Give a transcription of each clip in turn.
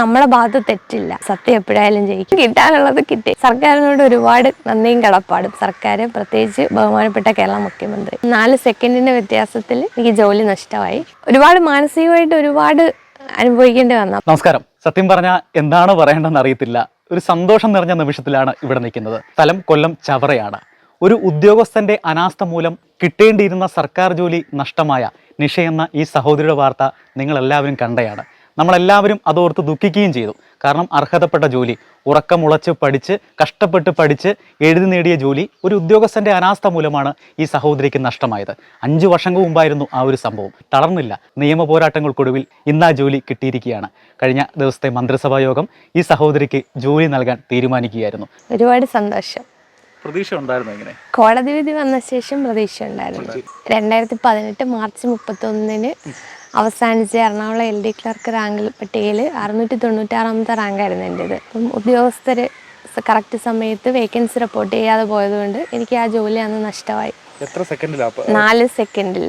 നമ്മളെ ഭാഗത്ത് തെറ്റില്ല. സത്യം എപ്പോഴായാലും ജയിക്കും. കിട്ടാനുള്ളത് കിട്ടി. സർക്കാരിനോട് ഒരുപാട് നന്ദിയും കടപ്പാടും. സർക്കാർ പ്രത്യേകിച്ച് ബഹുമാനപ്പെട്ട കേരള മുഖ്യമന്ത്രി. നാല് സെക്കൻഡിന്റെ വ്യത്യാസത്തിൽ എനിക്ക് ജോലി നഷ്ടമായി. ഒരുപാട് മാനസികമായിട്ട് ഒരുപാട് അനുഭവിക്കേണ്ടി വന്നു. നമസ്കാരം. സത്യം പറഞ്ഞാൽ എന്താണ് പറയേണ്ടതെന്ന് അറിയത്തില്ല. ഒരു സന്തോഷം നിറഞ്ഞ നിമിഷത്തിലാണ് ഇവിടെ നിൽക്കുന്നത്. സ്ഥലം കൊല്ലം ചവറയാണ്. ഒരു ഉദ്യോഗസ്ഥന്റെ അനാസ്ഥ മൂലം കിട്ടേണ്ടിയിരുന്ന സർക്കാർ ജോലി നഷ്ടമായ നിഷ എന്ന ഈ സഹോദരിയുടെ വാർത്ത നിങ്ങൾ എല്ലാവരും കണ്ടയാണ്. നമ്മളെല്ലാവരും അതോർത്ത് ദുഃഖിക്കുകയും ചെയ്തു. കാരണം അർഹതപ്പെട്ട ജോലി ഉറക്കമുളച്ച് പഠിച്ച് കഷ്ടപ്പെട്ട് പഠിച്ച് എഴുതി നേടിയ ജോലി ഒരു ഉദ്യോഗസ്ഥന്റെ അനാസ്ഥ മൂലമാണ് ഈ സഹോദരിക്ക് നഷ്ടമായത്. അഞ്ച് വർഷങ്ങൾക്ക് മുമ്പായിരുന്നു ആ ഒരു സംഭവം. തളർന്നില്ല. നിയമ പോരാട്ടങ്ങൾക്കൊടുവിൽ ഇന്ന് ആ ജോലി കിട്ടിയിരിക്കുകയാണ്. കഴിഞ്ഞ ദിവസത്തെ മന്ത്രിസഭാ യോഗം ഈ സഹോദരിക്ക് ജോലി നൽകാൻ തീരുമാനിക്കുകയായിരുന്നു. ഒരുപാട് സന്തോഷം. പ്രതീക്ഷ ഉണ്ടായിരുന്നു എങ്ങനെ കോടതി വിധി വന്ന ശേഷം പ്രതീക്ഷ ഉണ്ടായിരുന്നു. രണ്ടായിരത്തി പതിനെട്ട് മാർച്ച് മുപ്പത്തി ഒന്നിന് അവസാനിച്ച Ernakulam L D clerk rank പട്ടികയിൽ അറുന്നൂറ്റി തൊണ്ണൂറ്റാറാമത്തെ റാങ്കായിരുന്നു എന്റേത് അപ്പം ഉദ്യോഗസ്ഥർ കറക്റ്റ് സമയത്ത് വേക്കൻസി റിപ്പോർട്ട് ചെയ്യാതെ പോയതുകൊണ്ട് എനിക്ക് ആ ജോലി അന്ന് നഷ്ടമായി. എത്ര നാല് സെക്കൻഡിൽ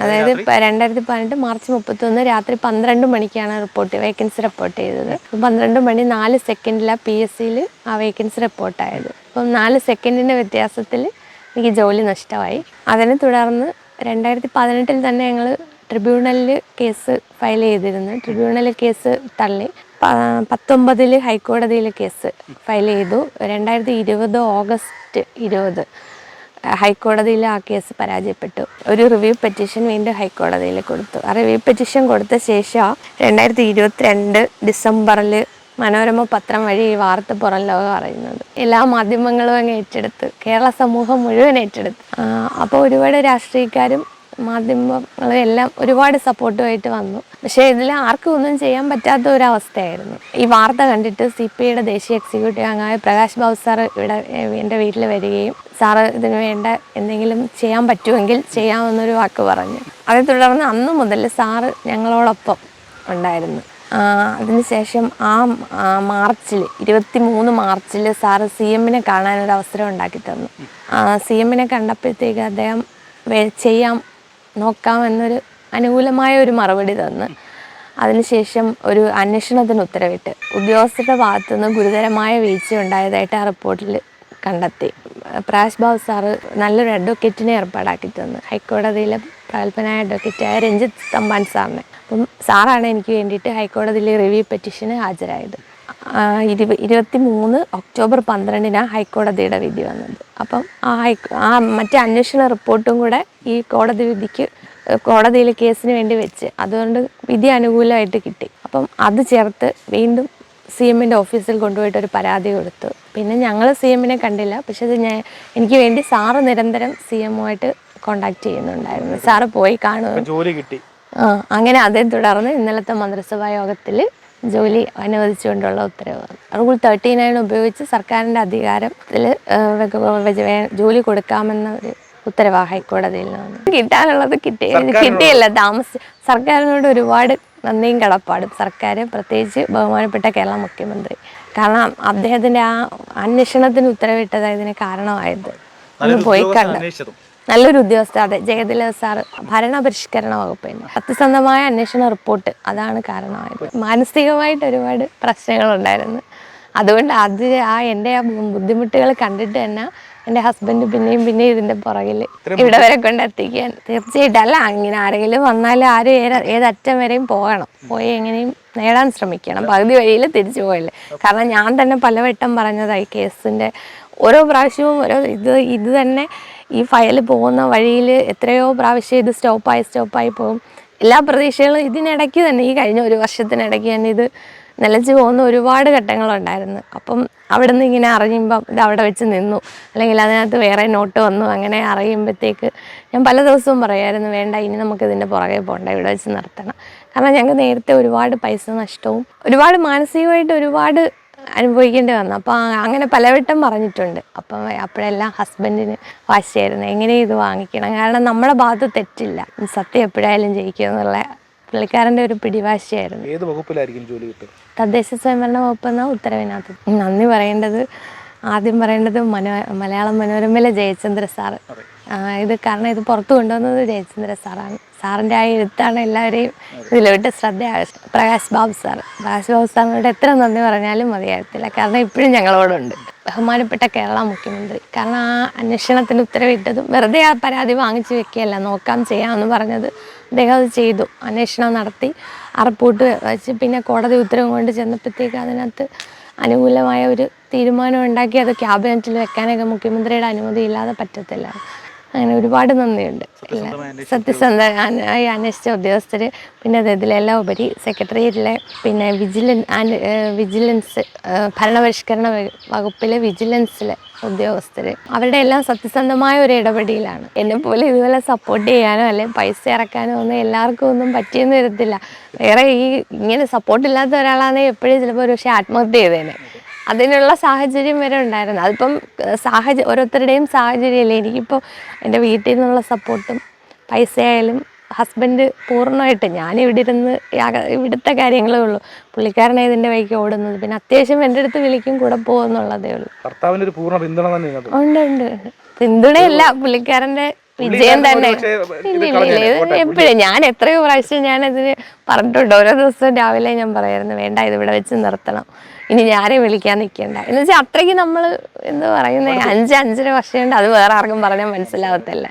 അതായത് രണ്ടായിരത്തി പതിനെട്ട് മാർച്ച് മുപ്പത്തൊന്ന് രാത്രി പന്ത്രണ്ട് മണിക്കാണ് റിപ്പോർട്ട് വേക്കൻസി റിപ്പോർട്ട് ചെയ്തത്. പന്ത്രണ്ട് മണി നാല് സെക്കൻഡിലാണ് പി എസ് സിയിൽ ആ വേക്കൻസി റിപ്പോർട്ടായത് അപ്പം നാല് സെക്കൻഡിന്റെ വ്യത്യാസത്തിൽ എനിക്ക് ജോലി നഷ്ടമായി. അതിനെ തുടർന്ന് രണ്ടായിരത്തി പതിനെട്ടിൽ തന്നെ ഞങ്ങൾ ട്രിബ്യൂണലിൽ കേസ് ഫയൽ ചെയ്തിരുന്നു. ട്രിബ്യൂണൽ കേസ് തള്ളി. പത്തൊമ്പതിൽ ഹൈക്കോടതിയിൽ കേസ് ഫയൽ ചെയ്തു. രണ്ടായിരത്തി ഇരുപത് ഓഗസ്റ്റ് ഇരുപത് ഹൈക്കോടതിയിൽ ആ കേസ് പരാജയപ്പെട്ടു. ഒരു റിവ്യൂ പെറ്റീഷൻ വീണ്ടും ഹൈക്കോടതിയിൽ കൊടുത്തു. ആ റിവ്യൂ പെറ്റീഷൻ കൊടുത്ത ശേഷം രണ്ടായിരത്തി ഇരുപത്തിരണ്ട് ഡിസംബറിൽ മനോരമ പത്രം വഴി ഈ വാർത്ത പുറം ലോകം അറിയുന്നത്. എല്ലാ മാധ്യമങ്ങളും അങ്ങ് ഏറ്റെടുത്ത് കേരള സമൂഹം മുഴുവൻ ഏറ്റെടുത്ത്. അപ്പോൾ ഒരുപാട് രാഷ്ട്രീയക്കാരും മാധ്യമങ്ങളും എല്ലാം ഒരുപാട് സപ്പോർട്ടുമായിട്ട് വന്നു. പക്ഷേ ഇതിൽ ആർക്കും ഒന്നും ചെയ്യാൻ പറ്റാത്ത ഒരു അവസ്ഥയായിരുന്നു ഈ വാർത്ത കണ്ടിട്ട് സി പി ഐയുടെ ദേശീയ എക്സിക്യൂട്ടീവ് അംഗമായ പ്രകാശ് ബാബു സാർ ഇവിടെ എന്റെ വീട്ടിൽ വരികയും സാറ് ഇതിന് വേണ്ട എന്തെങ്കിലും ചെയ്യാൻ പറ്റുമെങ്കിൽ ചെയ്യാമെന്നൊരു വാക്ക് പറഞ്ഞു. അതേ തുടർന്ന് അന്ന് മുതൽ സാറ് ഞങ്ങളോടൊപ്പം ഉണ്ടായിരുന്നു. അതിനുശേഷം ആ മാർച്ചിൽ ഇരുപത്തി മൂന്ന് മാർച്ചിൽ സാറ് സി എമ്മിനെ കാണാനൊരു അവസരം ഉണ്ടാക്കി തന്നു. സി എമ്മിനെ കണ്ടപ്പോഴത്തേക്ക് അദ്ദേഹം ചെയ്യാം നോക്കാമെന്നൊരു അനുകൂലമായ ഒരു മറുപടി തന്ന്. അതിനുശേഷം ഒരു അന്വേഷണത്തിന് ഉത്തരവിട്ട് ഉദ്യോഗസ്ഥരുടെ ഭാഗത്തുനിന്ന് ഗുരുതരമായ വീഴ്ച ഉണ്ടായതായിട്ട് ആ റിപ്പോർട്ടിൽ കണ്ടെത്തി. പ്രാശ് ബാബു സാറ് നല്ലൊരു അഡ്വക്കേറ്റിനെ ഏർപ്പാടാക്കി തന്നു. ഹൈക്കോടതിയിലെ പ്രഗത്ഭനായ അഡ്വക്കേറ്റായ രഞ്ജിത്ത് തമ്പാൻ സാറിനെ. അപ്പം സാറാണ് എനിക്ക് വേണ്ടിയിട്ട് ഹൈക്കോടതിയിലെ റിവ്യൂ പെറ്റീഷന് ഹാജരായത്. ഇരുപ ഇരുപത്തി മൂന്ന് ഒക്ടോബർ പന്ത്രണ്ടിനാണ് ഹൈക്കോടതിയുടെ വിധി വന്നത്. അപ്പം ആ ഹൈ ആ മറ്റേ അന്വേഷണ റിപ്പോർട്ടും കൂടെ ഈ കോടതി വിധിക്ക് കോടതിയിൽ കേസിന് വേണ്ടി വെച്ച് അതുകൊണ്ട് വിധി അനുകൂലമായിട്ട് കിട്ടി. അപ്പം അത് ചേർത്ത് വീണ്ടും സി എമ്മിന്റെ ഓഫീസിൽ കൊണ്ടുപോയിട്ട് ഒരു പരാതി കൊടുത്തു. പിന്നെ ഞങ്ങൾ സി എമ്മിനെ കണ്ടില്ല. പക്ഷേ അത് ഞാൻ എനിക്ക് വേണ്ടി സാറ് നിരന്തരം സി എമ്മുമായിട്ട് കോണ്ടാക്ട് ചെയ്യുന്നുണ്ടായിരുന്നു. സാറ് പോയി കാണുക. ജോലി കിട്ടി. ആ, അങ്ങനെ അതേ തുടർന്ന് ഇന്നലത്തെ മന്ത്രിസഭാ യോഗത്തിൽ ജോലി അനുവദിച്ചുകൊണ്ടുള്ള ഉത്തരവ്. റൂൾ തേർട്ടി നയൻ ഉപയോഗിച്ച് സർക്കാരിന്റെ അധികാരത്തിൽ ജോലി കൊടുക്കാമെന്ന ഒരു ഉത്തരവ് ഹൈക്കോടതിയിൽ നിന്ന്. കിട്ടാനുള്ളത് കിട്ടി. കിട്ടിയില്ല താമസ സർക്കാരിനോട് ഒരുപാട് നന്ദിയും കടപ്പാടും. സർക്കാർ പ്രത്യേകിച്ച് ബഹുമാനപ്പെട്ട കേരള മുഖ്യമന്ത്രി. കാരണം അദ്ദേഹത്തിന്റെ ആ അന്വേഷണത്തിന് ഉത്തരവിട്ടതായതിന് കാരണമായത്. ഒന്ന് പോയി കണ്ട്? നല്ലൊരു ഉദ്യോഗസ്ഥ. അതെ ജയതില സാർ ഭരണപരിഷ്കരണ വകുപ്പിന്റെ സത്യസന്ധമായ അന്വേഷണ റിപ്പോർട്ട് അതാണ് കാരണമായത്. മാനസികമായിട്ട് ഒരുപാട് പ്രശ്നങ്ങളുണ്ടായിരുന്നു. അതുകൊണ്ട് അത് ആ എന്റെ ആ ബുദ്ധിമുട്ടുകൾ കണ്ടിട്ട് തന്നെ എന്റെ ഹസ്ബൻഡ് പിന്നെയും പിന്നെയും ഇതിന്റെ പുറകിൽ ഇവിടെ വരെ കൊണ്ട് എത്തിക്കാൻ തീർച്ചയായിട്ടും. അല്ല അങ്ങനെ ആരെങ്കിലും വന്നാൽ ആരും ഏത് ഏതറ്റം വരെയും പോകണം. പോയി എങ്ങനെയും നേടാൻ ശ്രമിക്കണം. പകുതി വഴിയിൽ തിരിച്ചു പോയില്ല കാരണം ഞാൻ തന്നെ പലവട്ടം പറഞ്ഞതായി കേസിന്റെ ഓരോ പ്രാവശ്യവും ഓരോ ഇത് ഇത് തന്നെ ഈ ഫയൽ പോകുന്ന വഴിയിൽ എത്രയോ പ്രാവശ്യം ഇത് സ്റ്റോപ്പായി സ്റ്റോപ്പായി പോകും. എല്ലാ പ്രതീക്ഷകളും ഇതിനിടയ്ക്ക് തന്നെ ഈ കഴിഞ്ഞ ഒരു വർഷത്തിനിടയ്ക്ക് തന്നെ ഇത് നിലച്ച് പോകുന്ന ഒരുപാട് ഘട്ടങ്ങളുണ്ടായിരുന്നു. അപ്പം അവിടെ നിന്ന് ഇങ്ങനെ അറിയുമ്പം ഇത് അവിടെ വെച്ച് നിന്നു. അല്ലെങ്കിൽ അതിനകത്ത് വേറെ നോട്ട് വന്നു. അങ്ങനെ അറിയുമ്പോഴത്തേക്ക് ഞാൻ പല ദിവസവും പറയായിരുന്നു വേണ്ട ഇനി നമുക്ക് ഇതിന്റെ പുറകെ പോകണ്ട ഇവിടെ വെച്ച് നിർത്തണം. കാരണം ഞങ്ങൾക്ക് നേരത്തെ ഒരുപാട് പൈസ നഷ്ടവും ഒരുപാട് മാനസികമായിട്ട് ഒരുപാട് അനുഭവിക്കേണ്ടി വന്നു അപ്പോൾ അങ്ങനെ പലവട്ടം പറഞ്ഞിട്ടുണ്ട്. അപ്പം അപ്പോഴെല്ലാം ഹസ്ബൻഡിന് വാശിയായിരുന്നു. എങ്ങനെ ഇത് വാങ്ങിക്കണം? കാരണം നമ്മളെ ഭാഗത്ത് തെറ്റില്ല. സത്യം എപ്പോഴായാലും ജയിക്കും എന്നുള്ള പുള്ളിക്കാരന്റെ ഒരു പിടിവാശിയായിരുന്നു. ഏത് വകുപ്പിലായിരിക്കും ജോലി തദ്ദേശ സ്വയംഭരണ വകുപ്പ് എന്ന ഉത്തരവിനകത്ത്. നന്ദി പറയേണ്ടത് ആദ്യം പറയേണ്ടത് മനോ മലയാളം മനോരമയിലെ ജയചന്ദ്ര സാറ്. ആ, ഇത് കാരണം ഇത് പുറത്തു കൊണ്ടുവന്നത് ജയചന്ദ്ര സാറാണ്. സാറിന്റെ ആ എഴുത്താണ് എല്ലാവരെയും ഇതിലോട്ട് ശ്രദ്ധ ആകർഷി- പ്രകാശ് ബാബു സാർ. പ്രകാശ് ബാബു സാറിനോട് എത്ര നന്ദി പറഞ്ഞാലും മതിയാകത്തില്ല കാരണം ഇപ്പോഴും ഞങ്ങളോടുണ്ട്. ബഹുമാനപ്പെട്ട കേരള മുഖ്യമന്ത്രി. കാരണം ആ അന്വേഷണത്തിന് ഉത്തരവിട്ടതും വെറുതെ ആ പരാതി വാങ്ങിച്ചു വെക്കുകയല്ല. നോക്കാം ചെയ്യാമെന്ന് പറഞ്ഞത് അദ്ദേഹം അത് ചെയ്തു. അന്വേഷണം നടത്തി. ആ റിപ്പോർട്ട് വെച്ച് പിന്നെ കോടതി ഉത്തരവ് കൊണ്ട് ചെന്നപ്പോഴത്തേക്ക് അതിനകത്ത് അനുകൂലമായ ഒരു തീരുമാനം ഉണ്ടാക്കി അത് ക്യാബിനറ്റിൽ വെക്കാനൊക്കെ മുഖ്യമന്ത്രിയുടെ അനുമതി ഇല്ലാതെ പറ്റത്തില്ല. അങ്ങനെ ഒരുപാട് നന്ദിയുണ്ട്. സത്യസന്ധ അന്വേഷിച്ച ഉദ്യോഗസ്ഥർ പിന്നെ അത് ഇതിലെല്ലാം ഉപരി സെക്രട്ടേറിയറ്റിലെ പിന്നെ വിജിലൻ വിജിലൻസ് ഭരണപരിഷ്കരണ വകുപ്പിലെ വിജിലൻസിലെ ഉദ്യോഗസ്ഥർ അവരുടെ എല്ലാം സത്യസന്ധമായ ഒരു ഇടപെടലാണ് എന്നെ പോലെ ഇതുപോലെ സപ്പോർട്ട് ചെയ്യാനോ അല്ലെങ്കിൽ പൈസ ഇറക്കാനോ ഒന്നും എല്ലാവർക്കും ഒന്നും പറ്റിയെന്ന് വരത്തില്ല. വേറെ ഈ ഇങ്ങനെ സപ്പോർട്ട് ഇല്ലാത്ത ഒരാളാണെങ്കിൽ എപ്പോഴും ചിലപ്പോൾ ഒരു പക്ഷേ ആത്മഹത്യ ചെയ്തേനെ. അതിനുള്ള സാഹചര്യം വരെ ഉണ്ടായിരുന്നു. അതിപ്പം സാഹചര്യം ഓരോരുത്തരുടെയും സാഹചര്യമല്ലേ? എനിക്കിപ്പോൾ എന്റെ വീട്ടിൽ നിന്നുള്ള സപ്പോർട്ടും പൈസ ആയാലും ഹസ്ബൻഡ് പൂർണമായിട്ട് ഞാൻ ഇവിടെ ഇരുന്ന് ഇവിടുത്തെ കാര്യങ്ങളേ ഉള്ളൂ. പുള്ളിക്കാരനായി ഇതിന്റെ വഴിക്ക് ഓടുന്നത്. പിന്നെ അത്യാവശ്യം എന്റെ അടുത്ത് വിളിക്കും കൂടെ പോകുന്നുള്ളതേ ഉള്ളൂ. ഒരു പൂർണ പിന്തുണ ഉണ്ട് ഉണ്ട്. പിന്തുണയല്ല പുള്ളിക്കാരന്റെ വിജയം തന്നെ. എപ്പോഴും? ഞാൻ എത്രയോ പ്രാവശ്യം ഞാൻ ഇതിന് പറഞ്ഞിട്ടുണ്ട്. ഓരോ ദിവസവും രാവിലെ ഞാൻ പറയായിരുന്നു വേണ്ട ഇത് ഇവിടെ വെച്ച് നിർത്തണം. ഇനി ഞാനേ വിളിക്കാൻ നിൽക്കണ്ട എന്ന് വെച്ചാൽ അത്രയ്ക്ക് നമ്മൾ എന്ന് പറയുന്നത് അഞ്ച് അഞ്ചര വർഷമുണ്ട് അത് വേറെ ആർക്കും പറഞ്ഞാൽ മനസ്സിലാവത്തില്ല.